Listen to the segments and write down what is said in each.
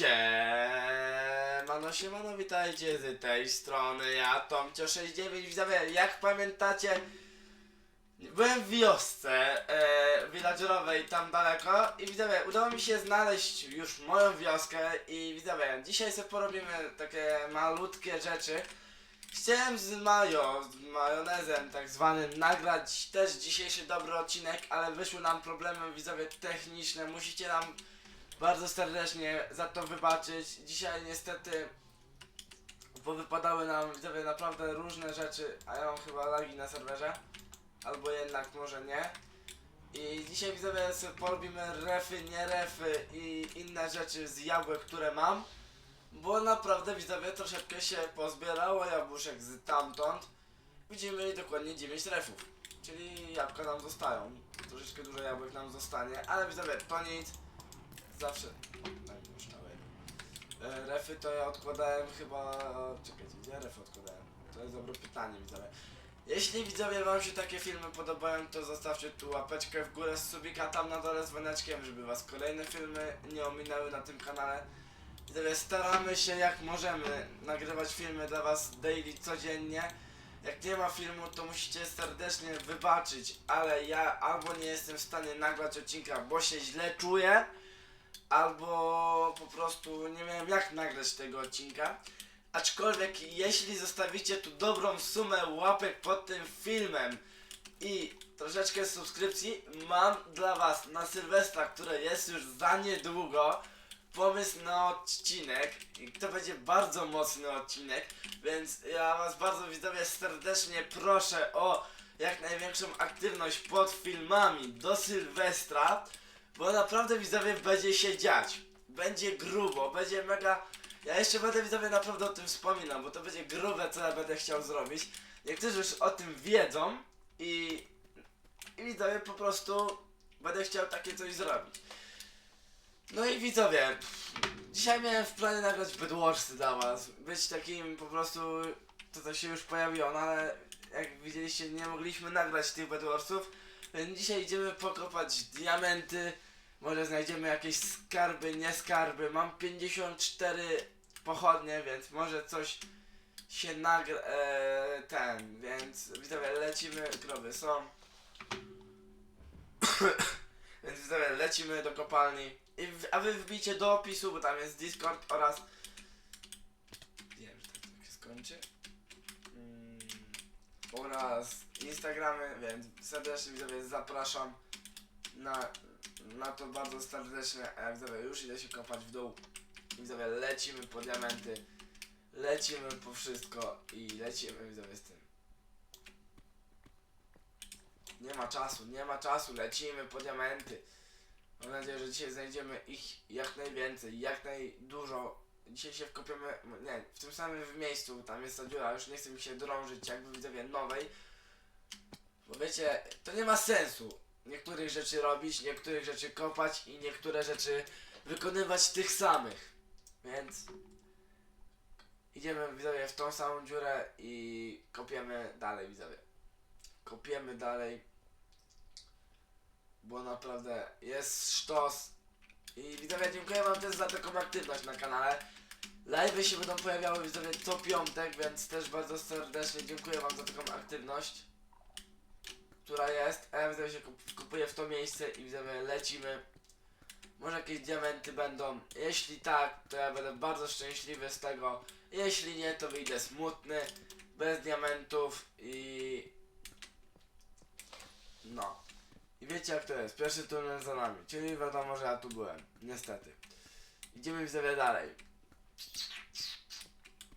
Siemano, siemano, witajcie z tej strony, ja Tomcio69, widzowie, jak pamiętacie, byłem w wiosce e, villagerowej tam daleko i widzowie, udało mi się znaleźć już moją wioskę i widzowie, dzisiaj sobie porobimy takie malutkie rzeczy. Chciałem z Majo, z majonezem tak zwanym, nagrać też dzisiejszy dobry odcinek, ale wyszły nam problemy widzowie techniczne, musicie nam bardzo serdecznie za to wybaczyć. Dzisiaj niestety powypadały nam widzowie naprawdę różne rzeczy, a ja mam chyba lagi na serwerze, albo jednak może nie. I dzisiaj widzowie sobie porobimy refy, nie refy i inne rzeczy z jabłek, które mam. Bo naprawdę widzowie troszeczkę się pozbierało jabłuszek z tamtąd. Mieli dokładnie 9 refów. Czyli jabłka nam zostają. Troszeczkę dużo jabłek nam zostanie, ale widzowie to nic. Zawsze. E, Refy to ja odkładałem chyba. Czekajcie, gdzie refy odkładałem? To jest dobre pytanie, widzowie. Jeśli widzowie wam się takie filmy podobają, to zostawcie tu łapeczkę w górę z subika tam na dole dzwoneczkiem, żeby was kolejne filmy nie ominęły na tym kanale. Widzowie, staramy się jak możemy nagrywać filmy dla was daily codziennie. Jak nie ma filmu, to musicie serdecznie wybaczyć, ale ja albo nie jestem w stanie nagrać odcinka, bo się źle czuję, albo po prostu nie miałem jak nagrać tego odcinka. Aczkolwiek jeśli zostawicie tu dobrą sumę łapek pod tym filmem i troszeczkę subskrypcji, mam dla was na Sylwestra, które jest już za niedługo, pomysł na odcinek i to będzie bardzo mocny odcinek, więc ja was bardzo widzowie serdecznie proszę o jak największą aktywność pod filmami do Sylwestra, bo naprawdę widzowie będzie się dziać. Będzie grubo, będzie mega. Ja jeszcze będę widzowie naprawdę o tym wspominał, bo to będzie grube co ja będę chciał zrobić. Niektórzy już o tym wiedzą i, i widzowie po prostu będę chciał takie coś zrobić. No i widzowie, dzisiaj miałem w planie nagrać Bedwarsy dla was. Być takim po prostu, to to się już pojawiło, no ale jak widzieliście nie mogliśmy nagrać tych Bedwarsów. Więc dzisiaj idziemy pokopać diamenty. Może znajdziemy jakieś skarby, nie skarby. Mam 54 pochodnie, więc może coś się nagra... E, ten, więc widzowie, lecimy, groby są. więc widzowie, lecimy do kopalni. I, a wy wbijcie do opisu, bo tam jest Discord oraz... Wiem, że tak, tak się skończy. Mm, oraz Instagramy, więc serdecznie widzowie zapraszam na, na to bardzo serdecznie. A widzowie już idę się kopać w dół. Widzowie lecimy po diamenty, lecimy po wszystko i lecimy widzowie z tym. Nie ma czasu, nie ma czasu, lecimy po diamenty. Mam nadzieję, że dzisiaj znajdziemy ich jak najwięcej, jak najdużo. Dzisiaj się wkopiemy, nie, w tym samym miejscu, tam jest ta dziura, już nie chcę mi się drążyć jakby widzowie nowej. Bo wiecie, to nie ma sensu niektórych rzeczy robić, niektórych rzeczy kopać i niektóre rzeczy wykonywać tych samych. Więc idziemy widzowie w tą samą dziurę i kopiemy dalej widzowie. Kopiemy dalej. Bo naprawdę jest sztos. I widzowie dziękuję wam też za taką aktywność na kanale. Live'y się będą pojawiały widzowie co piątek, więc też bardzo serdecznie dziękuję wam za taką aktywność która jest, a ja widzowie się kup- kupuję w to miejsce i widzowie lecimy. Może jakieś diamenty będą. Jeśli tak, to ja będę bardzo szczęśliwy z tego. Jeśli nie, to wyjdę smutny, bez diamentów i... No. I wiecie jak to jest, pierwszy tunel za nami, czyli wiadomo, że ja tu byłem, niestety. Idziemy widzowie dalej.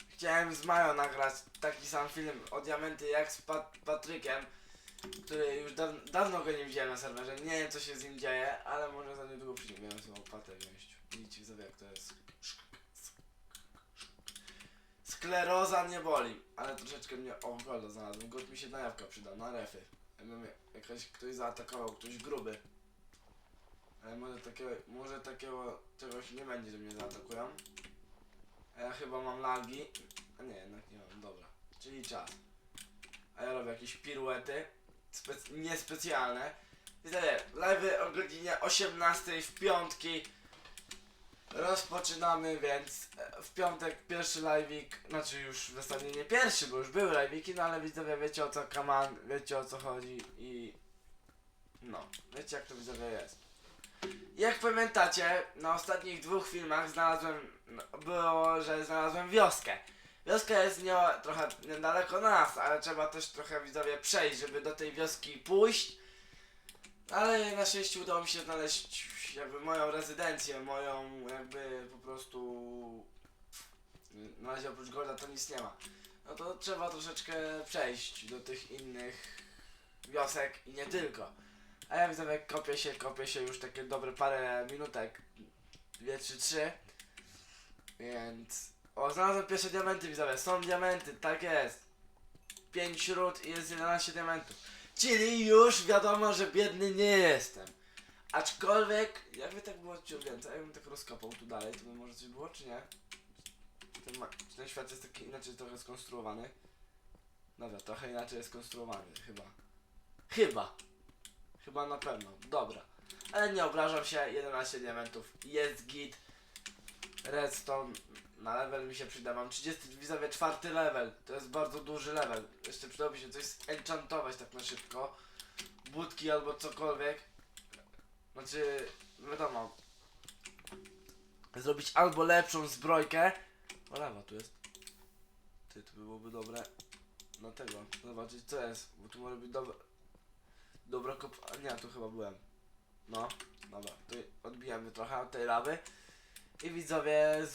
Chciałem z Majo nagrać taki sam film o diamenty jak z Pat Patrykiem, który już daw dawno go nie widziałem na serwerze. Nie wiem co się z nim dzieje, ale może za niedługo przyjdzie. Miałem sobie opatę wziąć. Widzicie widzowie jak to jest. Skleroza nie boli, ale troszeczkę mnie o znalazłem. Gold mi się na jawka przyda, na refy. Jakby jakoś ktoś zaatakował, ktoś gruby. Ale może takiego, może takiego czegoś nie będzie, że mnie zaatakują. A ja chyba mam lagi. A nie, jednak nie mam, dobra. Czyli czas. A ja robię jakieś piruety. Spec niespecjalne. Widzowie, live'y o godzinie 18 w piątki. Rozpoczynamy, więc e, w piątek pierwszy live'ik, znaczy już w zasadzie nie pierwszy, bo już były live'iki, no ale widzowie wiecie o co kaman, wiecie o co chodzi i no, wiecie jak to widzowie jest. Jak pamiętacie, na ostatnich dwóch filmach znalazłem, no, było, że znalazłem wioskę. Wioska jest nie, trochę niedaleko nas, ale trzeba też trochę widzowie przejść, żeby do tej wioski pójść. Ale na szczęście udało mi się znaleźć jakby moją rezydencję, moją jakby po prostu na razie oprócz Golda to nic nie ma. No to trzeba troszeczkę przejść do tych innych wiosek i nie tylko. A ja widzę jak kopię się, kopię się już takie dobre parę minutek, dwie, trzy, trzy. Więc... O, znalazłem pierwsze diamenty widzowie, są diamenty, tak jest. 5 śród i jest 11 diamentów. Czyli już wiadomo, że biedny nie jestem. Aczkolwiek, jakby tak było ciut więcej, jakbym tak rozkopał tu dalej, to by może coś było, czy nie? Czy ten, czy ten świat jest taki inaczej trochę skonstruowany? Dobra, trochę inaczej jest skonstruowany, chyba. Chyba. Chyba na pewno, dobra. Ale nie obrażam się, 11 diamentów, jest git. Redstone na level mi się przyda, mam 30 widzowie czwarty level, to jest bardzo duży level. Jeszcze przydałoby się coś enchantować tak na szybko. Budki albo cokolwiek. Znaczy, wiadomo. Zrobić albo lepszą zbrojkę. O lewa tu jest. Ty, to byłoby dobre. No tego, zobaczyć co jest, bo tu może być dobre. Dobra kop... Nie, tu chyba byłem. No, dobra, tu odbijamy trochę od tej lawy. I widzowie.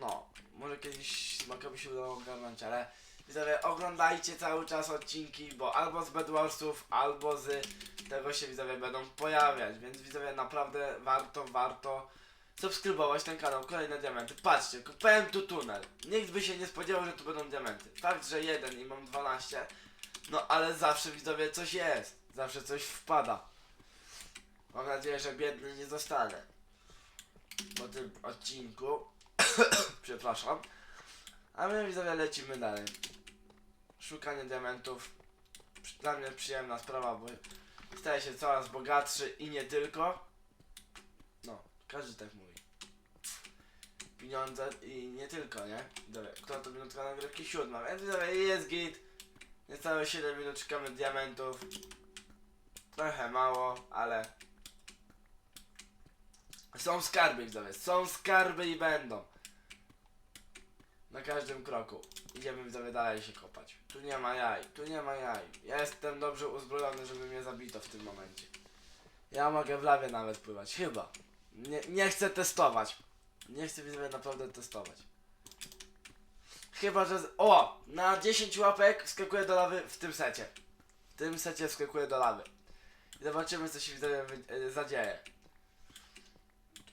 No, może kiedyś smakowi się udało ogarnąć, ale widzowie, oglądajcie cały czas odcinki, bo albo z Bedwarsów, albo z tego się widzowie będą pojawiać, więc widzowie naprawdę warto, warto subskrybować ten kanał, kolejne diamenty. Patrzcie, kupiłem tu tunel. Nikt by się nie spodziewał, że tu będą diamenty. Fakt, że jeden i mam 12, no ale zawsze widzowie coś jest, zawsze coś wpada. Mam nadzieję, że biedny nie zostanę po tym odcinku. Przepraszam. A my widzowie lecimy dalej. Szukanie diamentów. Dla mnie przyjemna sprawa, bo staję się coraz bogatszy i nie tylko. No, każdy tak mówi. Pieniądze i nie tylko, nie? Dobra, kto to minutka nagrywki? Siódma, więc widzowie jest git. Niecałe 7 minut szukamy diamentów. Trochę mało, ale są skarby, widzowie. Są skarby i będą. Na każdym kroku. Idziemy widzowie dalej się kopać. Tu nie ma jaj, tu nie ma jaj. Ja jestem dobrze uzbrojony, żeby mnie zabito w tym momencie. Ja mogę w lawie nawet pływać, chyba. Nie, nie chcę testować. Nie chcę widzowie naprawdę testować. Chyba, że... Z... O! Na 10 łapek wskakuję do lawy w tym secie. W tym secie wskakuję do lawy. I zobaczymy co się widzowie e, zadzieje.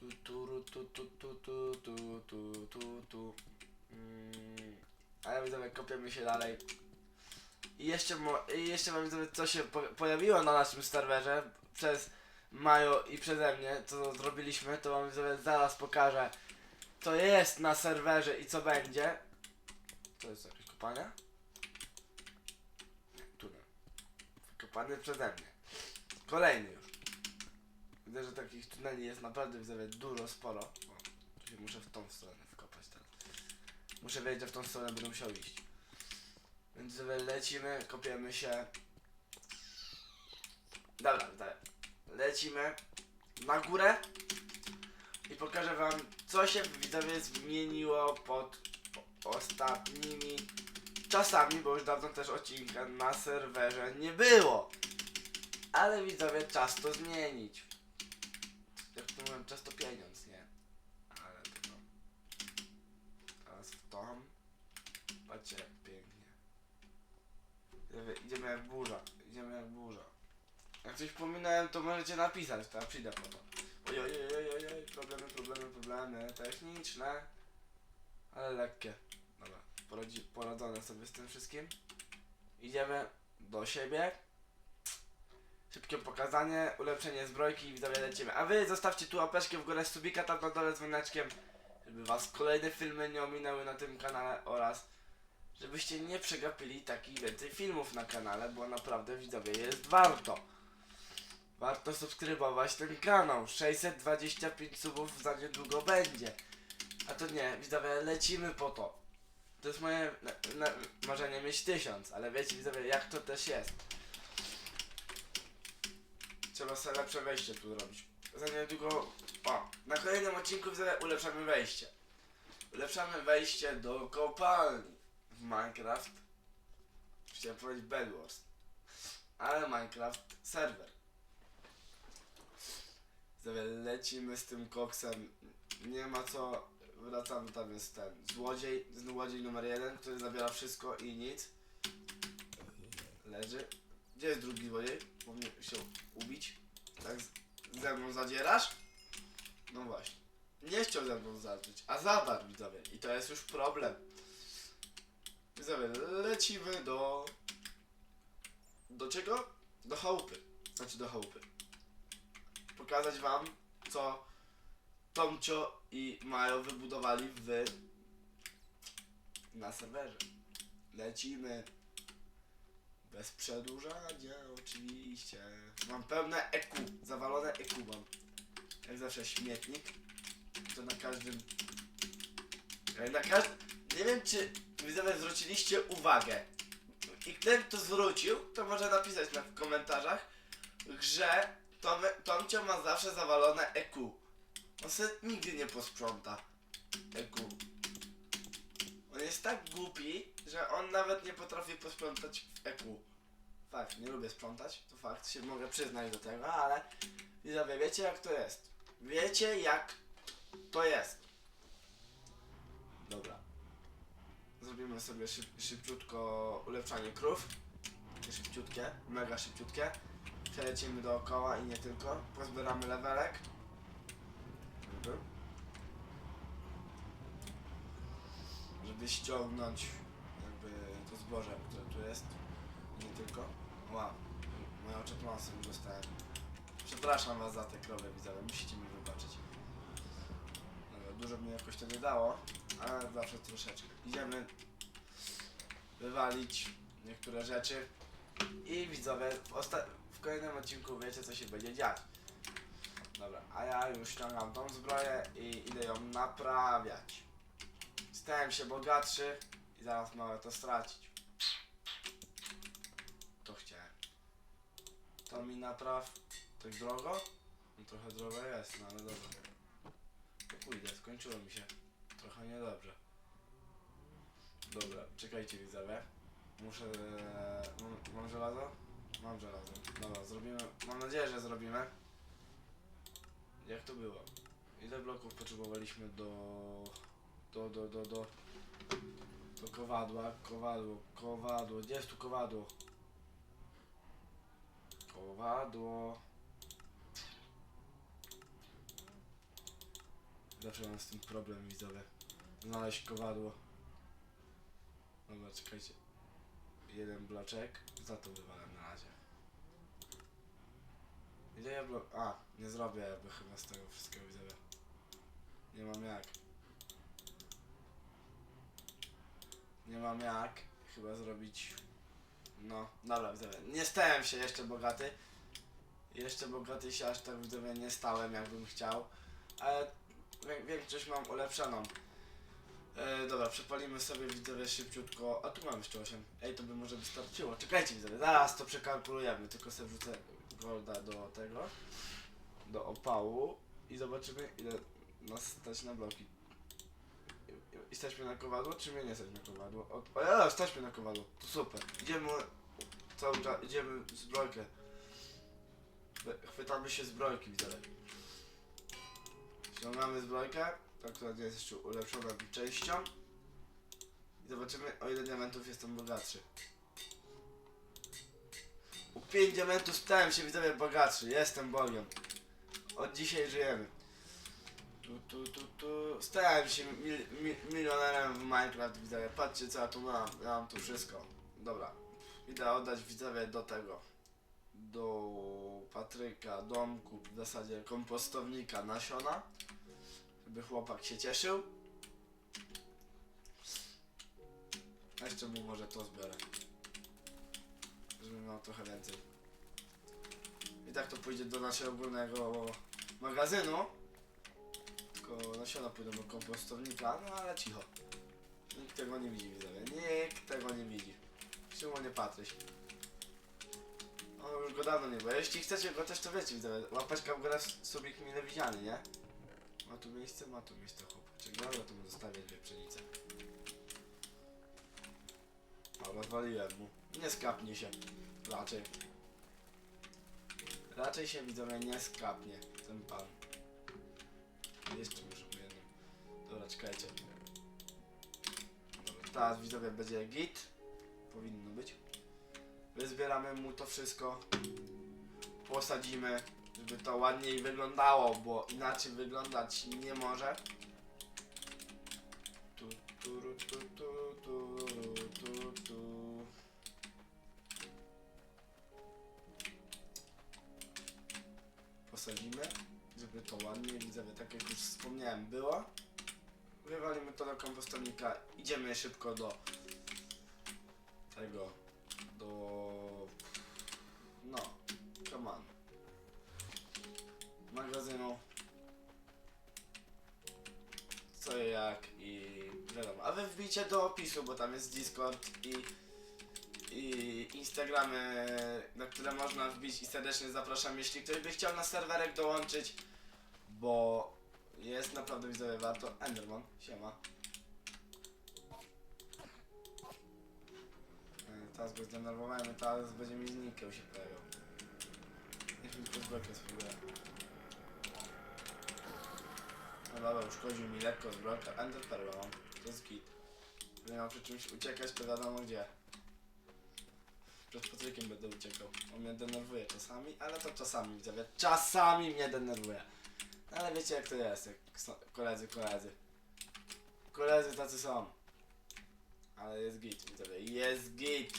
Tu, tu, tu, tu, tu, tu, tu, tu, tu. Mm, ale widzowie, kopiemy się dalej. I jeszcze, i jeszcze wam widzowie, co się po- pojawiło na naszym serwerze przez Majo i przeze mnie, co zrobiliśmy, to wam widzowie zaraz pokażę, co jest na serwerze i co będzie. To jest jakieś kopanie? Nie. Wykopany przeze mnie. Kolejny już. Widzę, że takich tuneli jest naprawdę widzowie dużo, sporo. O, tu się muszę w tą stronę wkopać teraz. Muszę wiedzieć, że w tą stronę będę musiał iść. Więc lecimy, kopiemy się. Dobra, widzowie. Lecimy na górę i pokażę wam, co się widzowie zmieniło pod ostatnimi czasami, bo już dawno też odcinka na serwerze nie było. Ale widzowie, czas to zmienić. Mówię, czas to pieniądz, nie? Ale to no. Teraz w tom. Patrzcie jak pięknie. Widzowie, Idziemy jak burza. Idziemy jak burza. Jak coś pominąłem, to możecie napisać, to ja przyjdę po to. Oj, oj, oj, oj, oj, problemy, problemy, problemy techniczne. Ale lekkie. Dobra, poradzi, poradzone sobie z tym wszystkim. Idziemy do siebie. Szybkie pokazanie, ulepszenie zbrojki i widzowie lecimy. A wy zostawcie tu łapeczkę w górę, subika tam na dole z dzwoneczkiem, żeby was kolejne filmy nie ominęły na tym kanale oraz żebyście nie przegapili takich więcej filmów na kanale, bo naprawdę widzowie jest warto. Warto subskrybować ten kanał. 625 subów za niedługo będzie. A to nie, widzowie, lecimy po to. To jest moje na, na, marzenie mieć tysiąc, ale wiecie widzowie, jak to też jest. Trzeba sobie lepsze wejście tu zrobić. Za niedługo, o, na kolejnym odcinku ulepszamy wejście. Ulepszamy wejście do kopalni w Minecraft. Chciałem powiedzieć Bedwars. Ale Minecraft serwer. Widzowie, lecimy z tym koksem. Nie ma co. Wracamy, tam jest ten złodziej, złodziej numer jeden, który zabiera wszystko i nic. Leży. Gdzie jest drugi złodziej? Powinien się ubić. Tak ze mną zadzierasz? No właśnie. Nie chciał ze mną zadrzeć, a zadarł widzowie. I to jest już problem. Widzowie, lecimy do... Do czego? Do chałupy. Znaczy do chałupy. Pokazać wam, co Tomcio i Majo wybudowali w... Na serwerze. Lecimy. Bez przedłużania, oczywiście. Mam pełne EQ, zawalone EQ mam. Jak zawsze śmietnik. To na każdym... e, Na każdym... Nie wiem, czy widzowie zwróciliście uwagę. I ten, kto zwrócił, to może napisać na w komentarzach, że Tom, Tomcio ma zawsze zawalone EQ. On se nigdy nie posprząta EQ. Jest tak głupi, że on nawet nie potrafi posprzątać w EQ. Fakt, nie lubię sprzątać, to fakt, się mogę przyznać do tego, ale widzowie, wiecie jak to jest. Wiecie jak to jest. Dobra. Zrobimy sobie szyb, szybciutko ulepszanie krów. Szybciutkie, mega szybciutkie. Przelecimy dookoła i nie tylko. Pozbieramy levelek. Żeby, żeby ściągnąć jakby to zboże, które tu jest. Nie tylko. Moje oczy pląsem dostałem. Przepraszam was za te krowy widzowie, musicie mi wybaczyć. Dobra, dużo mi jakoś to nie dało, ale zawsze troszeczkę. Idziemy wywalić niektóre rzeczy i widzowie w, w kolejnym odcinku wiecie co się będzie dziać. Dobra, a ja już ściągam tą zbroję i idę ją naprawiać. Stałem się bogatszy i zaraz mogę to stracić. To chciałem. To mi napraw tak drogo? No trochę drogo jest, no ale dobra. To pójdę, skończyło mi się. Trochę niedobrze. Dobra, czekajcie widzowie. Muszę... Mam, mam żelazo? Mam żelazo. Dobra, zrobimy... Mam nadzieję, że zrobimy. Jak to było? Ile bloków potrzebowaliśmy do... Do, do, do, do... Do kowadła, kowadło, kowadło. Gdzie jest tu kowadło? Kowadło. Zawsze mam z tym problem widzowie. Znaleźć kowadło. Dobra, czekajcie. Jeden bloczek. Za to wywalę na razie. Ile ja blok... A, nie zrobię jakby chyba z tego wszystkiego widzowie. Nie mam jak. Nie mam jak chyba zrobić... No, dobra widzowie. Nie stałem się jeszcze bogaty. Jeszcze bogaty się aż tak widzowie nie stałem jakbym chciał. Ale większość mam ulepszoną. E, dobra, przepalimy sobie widzowie szybciutko. A tu mam jeszcze 8. Ej, to by może wystarczyło. Czekajcie widzowie, zaraz to przekalkulujemy. Tylko sobie wrzucę golda do tego. Do opału. I zobaczymy ile nas stać na bloki. I- stać mnie na kowadło, czy mnie nie stać na kowadło? O, o ja, stać mnie na kowadło. To super. Idziemy cały czas, idziemy zbrojkę. Chwy- Chwytamy się zbrojki widzowie. Ściągamy zbrojkę, ta która jest jeszcze ulepszona częścią. I zobaczymy o ile diamentów jestem bogatszy. U 5 diamentów stałem się widzowie bogatszy, jestem bogiem. Od dzisiaj żyjemy. Tu, tu, tu, tu. Stałem się mil, mil, milionerem w Minecraft widzowie. Patrzcie co ja tu mam. Ja mam tu wszystko. Dobra. Idę oddać widzowie do tego. Do Patryka, domku, w zasadzie kompostownika nasiona żeby chłopak się cieszył. Jeszcze mu może to zbiorę. Żeby miał trochę więcej. I tak to pójdzie do naszego ogólnego magazynu. Tylko nasiona pójdą do kompostownika, no ale cicho. Nikt tego nie widzi, widzowie. Nikt tego nie widzi. Szymon, nie patrzeć. On już go dawno nie było. Jeśli chcecie go też, to wiecie, widzowie. Łapeczka w górę, subik mile widziany, nie? Ma tu miejsce, ma tu miejsce, chłopaczek. Dobra, to mu zostawię dwie pszenice. Dobra, zwaliłem mu. Nie skapnie się. Raczej. Raczej się widzowie nie skapnie ten pan. Muszę po jednym. Dobra, czekajcie. Dobra, teraz widzowie będzie git. Powinno być. Wyzbieramy mu to wszystko. Posadzimy, żeby to ładniej wyglądało, bo inaczej wyglądać nie może. Tu, tu, tu, tu, ładnie, widzowie, tak jak już wspomniałem, było. Wywalimy to do kompostownika, idziemy szybko do tego, do... no, come on. Magazynu. Co i jak i wiadomo. A wy wbijcie do opisu, bo tam jest Discord i i Instagramy, na które można wbić i serdecznie zapraszam, jeśli ktoś by chciał na serwerek dołączyć, bo jest naprawdę widzowie warto. Enderman, siema. E, Teraz go zdenerwowałem, teraz będzie mi znikał się pojawiał. Niech mi tylko zbrokę spróbuję. No dobra, uszkodził mi lekko zbrokę. Ender Pearl mam, to jest git. Gdy miał przy czymś uciekać, to wiadomo gdzie. Przed Patrykiem będę uciekał. On mnie denerwuje czasami, ale to czasami widzowie. Czasami mnie denerwuje. Ale wiecie jak to jest, jak koledzy, koledzy. Koledzy tacy są. Ale jest git, widzowie, jest git.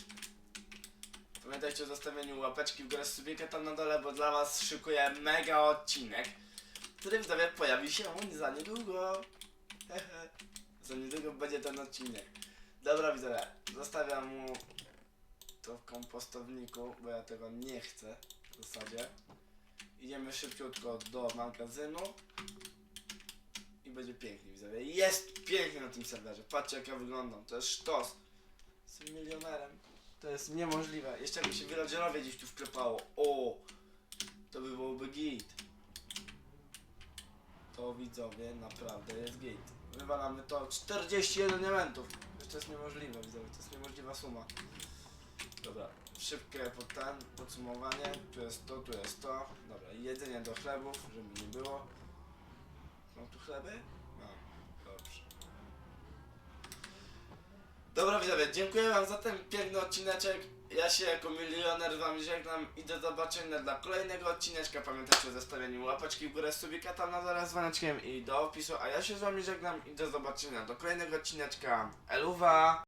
Pamiętajcie o zostawieniu łapeczki w górę subika tam na dole, bo dla was szykuję mega odcinek, który widzowie pojawi się za niedługo. Hehe. za niedługo będzie ten odcinek. Dobra widzowie, zostawiam mu to w kompostowniku, bo ja tego nie chcę w zasadzie. Idziemy szybciutko do magazynu i będzie pięknie, widzowie. Jest pięknie na tym serwerze. Patrzcie jak ja wyglądam. To jest sztos. Jestem milionerem. To jest niemożliwe. Jeszcze jakby się villagerowie gdzieś tu wklepało. O! To by byłoby git. To widzowie naprawdę jest git. Wywalamy to 41 elementów. To jest niemożliwe, widzowie. To jest niemożliwa suma. Dobra, szybkie podsumowanie. Tu jest to, tu jest to. Dobra, jedzenie do chlebów, żeby nie było. Mam tu chleby? Mam. Dobrze. Dobra widzowie, dziękuję wam za ten piękny odcineczek. Ja się jako milioner z wami żegnam i do zobaczenia dla kolejnego odcineczka. Pamiętajcie o zostawieniu łapeczki w górę, subika tam na dole z dzwoneczkiem i do opisu. A ja się z wami żegnam i do zobaczenia do kolejnego odcineczka. Eluwa!